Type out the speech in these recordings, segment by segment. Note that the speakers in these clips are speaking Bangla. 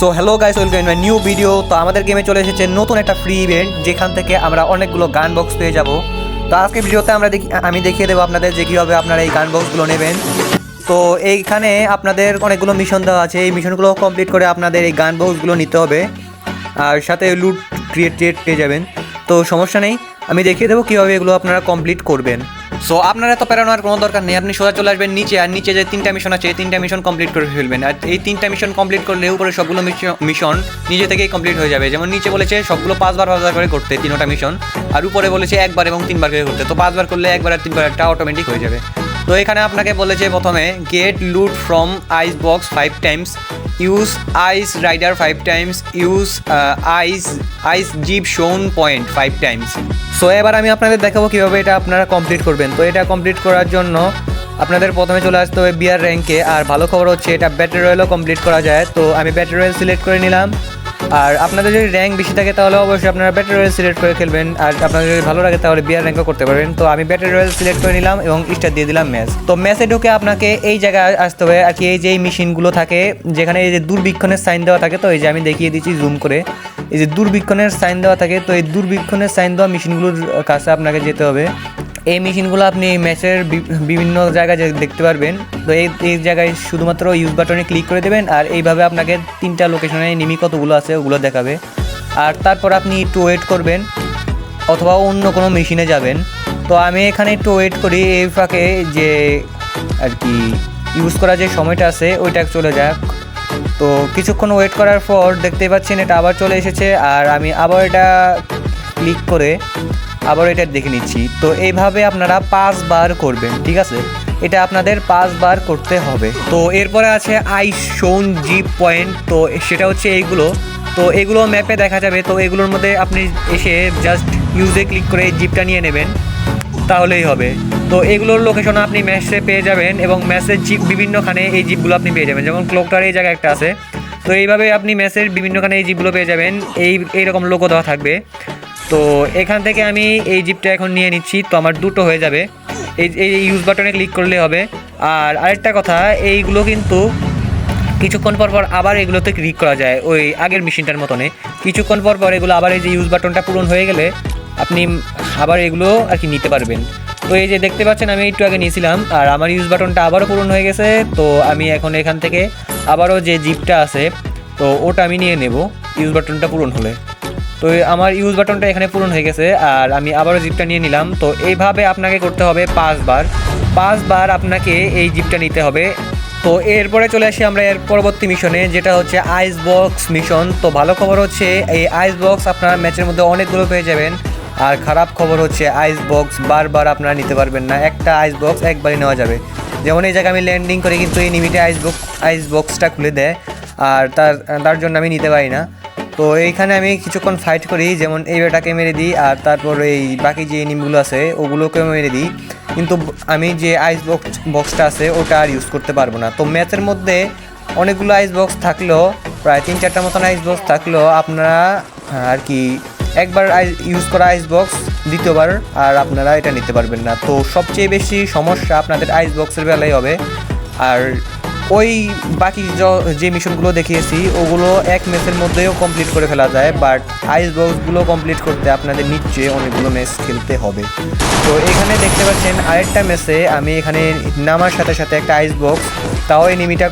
So hello guys welcome my new video তো আমাদের গেমে চলে এসেছে নতুন একটা ফ্রি ইভেন্ট যেখান থেকে আমরা অনেকগুলো গান বক্স পেয়ে যাব। তো আজকে ভিডিওতে আমরা দেখি আমি দেখিয়ে দেবো আপনাদের যে কীভাবে আপনারা এই গান বক্সগুলো নেবেন। তো এইখানে আপনাদের অনেকগুলো মিশন দেওয়া আছে। এই মিশনগুলো কমপ্লিট করে আপনাদের এই গান বক্সগুলো নিতে হবে। আর সাথে লুট ক্রিয়েট পেয়ে যাবেন। তো সমস্যা নেই, আমি দেখিয়ে দেবো কীভাবে এগুলো আপনারা কমপ্লিট করবেন। সো আপনারা তো পেরানোর কোনো দরকার নেই। আপনি সোজা চলে আসবেন নিচে, আর নিচে যে তিনটা মিশন আছে, এই তিনটা মিশন কমপ্লিট করে ফেলবেন। আর এই তিনটা মিশন কমপ্লিট করলে উপরে সবগুলো মিশন নিজে থেকেই কমপ্লিট হয়ে যাবে। যেমন নিচে বলেছে, সবগুলো পাঁচবার পাঁচবার করে করতে, তিনটা মিশন আর উপরে বলেছে, একবার এবং তিনবার করে করতে। তো পাঁচবার করলে একবার আর তিনবার একটা অটোমেটিক হয়ে যাবে। তো এখানে আপনাকে বলেছে প্রথমে get loot from ice box five times use ice rider five times use ice ice zip শোন পয়েন্ট ফাইভ টাইমস সো এবার আমি আপনাদের দেখাবো কীভাবে এটা আপনারা কমপ্লিট করবেন। তো এটা কমপ্লিট করার জন্য আপনাদের প্রথমে চলে আসতে হবে বিয়ার র্যাঙ্কে আর ভালো খবর হচ্ছে এটা ব্যাটারি রয়েলও কমপ্লিট করা যায়। তো আমি ব্যাটারি রয়েল সিলেক্ট করে নিলাম। আর আপনাদের যদি র্যাঙ্ক বেশি থাকে তাহলে অবশ্যই আপনারা ব্যাটারি রয়েল সিলেক্ট করে খেলবেন। আর আপনাদের যদি ভালো লাগে তাহলে বিয়ার র্যাঙ্কও করতে পারবেন। তো আমি ব্যাটারি রয়েল সিলেক্ট করে নিলাম এবং স্টার দিয়ে দিলাম ম্যাচ তো ম্যাচে ঢুকে আপনাকে এই জায়গায় আসতে হবে। আর কি এই যে মেশিনগুলো থাকে, যেখানে এই যে দূরবীক্ষণের সাইন দেওয়া থাকে, তো এই যে আমি দেখিয়ে দিচ্ছি জুম করে। এই যে দূরবীক্ষণের সাইন দেওয়া থাকে, তো এই দূরবীক্ষণের সাইন দেওয়া মেশিনগুলোর কাছে আপনাকে যেতে হবে। এই মেশিনগুলো আপনি ম্যাচের বিভিন্ন জায়গায় দেখতে পারবেন। তো এই এই জায়গায় শুধুমাত্র ইউজ বাটনে ক্লিক করে দেবেন আর এইভাবে আপনাকে তিনটা লোকেশনে নিমি কতগুলো আছে ওগুলো দেখাবে। আর তারপর আপনি একটু ওয়েট করবেন অথবা অন্য কোনো মেশিনে যাবেন। তো আমি এখানে একটু ওয়েট করি, এই ফাঁকে যে আর কি ইউজ করা যে সময়টা আছে, ওইটা চলে যাক। তো কিছুক্ষণ ওয়েট করার পর দেখতেই পাচ্ছেন এটা আবার চলে এসেছে আর আমি আবার এটা ক্লিক করে আবার এটা দেখে নিচ্ছি। তো এইভাবে আপনারা পাঁচবার করবেন, ঠিক আছে? এটা আপনাদের পাঁচবার করতে হবে। তো এরপরে আছে আই শোন জিপ পয়েন্ট, তো সেটা হচ্ছে এইগুলো। তো এগুলো ম্যাপে দেখা যাবে, তো এগুলোর মধ্যে আপনি এসে জাস্ট ইউজে ক্লিক করে জিপটা নিয়ে নেবেন। তাহলেই হবে। তো এগুলোর লোকেশন আপনি ম্যাচে পেয়ে যাবেন এবং ম্যাচের জিপ বিভিন্নখানে এই জিপগুলো আপনি পেয়ে যাবেন। যেমন ক্লোকটার এই জায়গায় একটা আছে। তো এইভাবে আপনি ম্যাচের বিভিন্নখানে এই জিপগুলো পেয়ে যাবেন। এই, এইরকম লোগো দেওয়া থাকবে। তো এখান থেকে আমি এই জিপটা এখন নিয়ে নিচ্ছি। তো আমার দুটো হয়ে যাবে। এই এই ইউজ বাটনে ক্লিক করলে হবে। আর আরেকটা কথা, এইগুলো কিন্তু কিছুক্ষণ পর পর আবার এগুলোতে ক্লিক করা যায় ওই আগের মেশিনটার মতনে কিছুক্ষণ পর পর এগুলো আবার এই যে ইউজ বাটনটা পূরণ হয়ে গেলে আপনি আবার এগুলো আর কি নিতে পারবেন। তো এই যে দেখতে পাচ্ছেন, আমি একটু আগে নিয়েছিলাম। আর আমার ইউজ বাটনটা আবারও পূরণ হয়ে গেছে। তো আমি এখন এখান থেকে আবারও যে জিপটা আছে, তো ওটা আমি নিয়ে নেব। ইউজ বাটনটা পূরণ হলে। তো আমার ইউজ বাটনটা এখানে পূরণ হয়ে গেছে, আর আমি আবারও জিপটা নিয়ে নিলাম। তো এইভাবে আপনাকে করতে হবে পাঁচবার। পাঁচবার আপনাকে এই জিপটা নিতে হবে। তো এরপরে চলে আসি আমরা এর পরবর্তী মিশনে, যেটা হচ্ছে আইস বক্স মিশন তো ভালো খবর হচ্ছে, এই আইস বক্স আপনারা ম্যাচের মধ্যে অনেকগুলো পেয়ে যাবেন। আর খারাপ খবর হচ্ছে আইস বক্স বারবার আপনারা নিতে পারবেন না। একটা আইস বক্স একবারই নেওয়া যাবে। যেমন এই জায়গায় আমি ল্যান্ডিং করি কিন্তু এই নিমিটে আইস বক্স আইস বক্সটা খুলে দেয়। আর তার তার জন্য আমি নিতে পারি না। তো এইখানে আমি কিছুক্ষণ ফাইট করি, যেমন এই বেটাকে মেরে দিই আর তারপর এই বাকি যে এনিমগুলো আছে, ওগুলোকেও মেরে দিই। কিন্তু আমি যে আইস বক্স বক্সটা আছে, ওটা আর ইউজ করতে পারব না। তো ম্যাচের মধ্যে অনেকগুলো আইস বক্স থাকলেও, প্রায় তিন চারটা মতন আইস বক্স থাকলেও আপনারা আর কি, একবার ইউজ করা আইস বক্স দ্বিতীয়বার আর আপনারা এটা নিতে পারবেন না। তো সবচেয়ে বেশি সমস্যা আপনাদের আইস বক্সের বেলায় হবে। আর ওই বাকি যে মিশনগুলো দেখিয়েছি, ওগুলো এক ম্যাচের মধ্যেও কমপ্লিট করে ফেলা যায় বাট আইস বক্সগুলো কমপ্লিট করতে আপনাদের নিচে অনেকগুলো ম্যাচ খেলতে হবে। তো এখানে দেখতে পাচ্ছেন আরেকটা মেসে আমি এখানে নামার সাথে সাথে একটা আইস বক্স তাও এই নিমিটা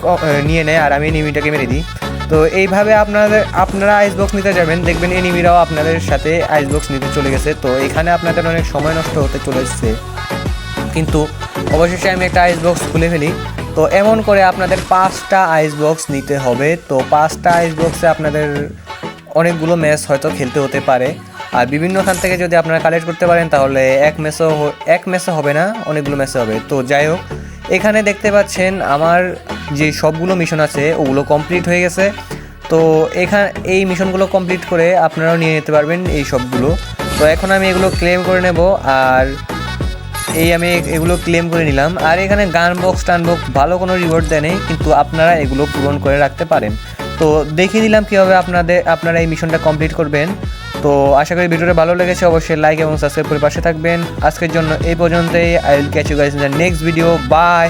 নিয়ে নেয়, আর আমি নিমিটাকে মেরে দিই। তো এইভাবে আপনাদের, আপনারা আইস বক্স নিতে যাবেন, দেখবেন এনিমিরাও আপনাদের সাথে আইস বক্স নিতে চলে গেছে। তো এখানে আপনাদের অনেক সময় নষ্ট হতে চলে এসছে কিন্তু অবশেষে আমি একটা আইস বক্স খুলে ফেলি। তো এমন করে আপনাদের পাঁচটা আইস বক্স নিতে হবে। তো পাঁচটা আইস বক্সে আপনাদের অনেকগুলো ম্যাচ হয়তো খেলতে হতে পারে। আর বিভিন্ন খান থেকে যদি আপনারা কালেক্ট করতে পারেন, তাহলে এক ম্যাচও এক ম্যাচও হবে না, অনেকগুলো ম্যাচে হবে। তো যাই হোক, এখানে দেখতে পাচ্ছেন আমার যে সবগুলো মিশন আছে, ওগুলো কমপ্লিট হয়ে গেছে। তো এখানে এই মিশনগুলো কমপ্লিট করে আপনারাও নিয়ে নিতে পারবেন এই সবগুলো। তো এখন আমি এগুলো ক্লেম করে নেব, আর এই আমি এগুলো ক্লেম করে নিলাম। আর এখানে গান বক্স টান বক্স ভালো কোনো রিওয়ার্ড দেয়নি কিন্তু আপনারা এগুলো পূরণ করে রাখতে পারেন। তো দেখিয়ে দিলাম কীভাবে আপনাদের, আপনারা এই মিশনটা কমপ্লিট করবেন। তো আশা করি ভিডিওটা ভালো লেগেছে, অবশ্যই লাইক এবং সাবস্ক্রাইব করে পাশে থাকবেন। আজকের জন্য এই পর্যন্তই। I will catch you guys in the next video bye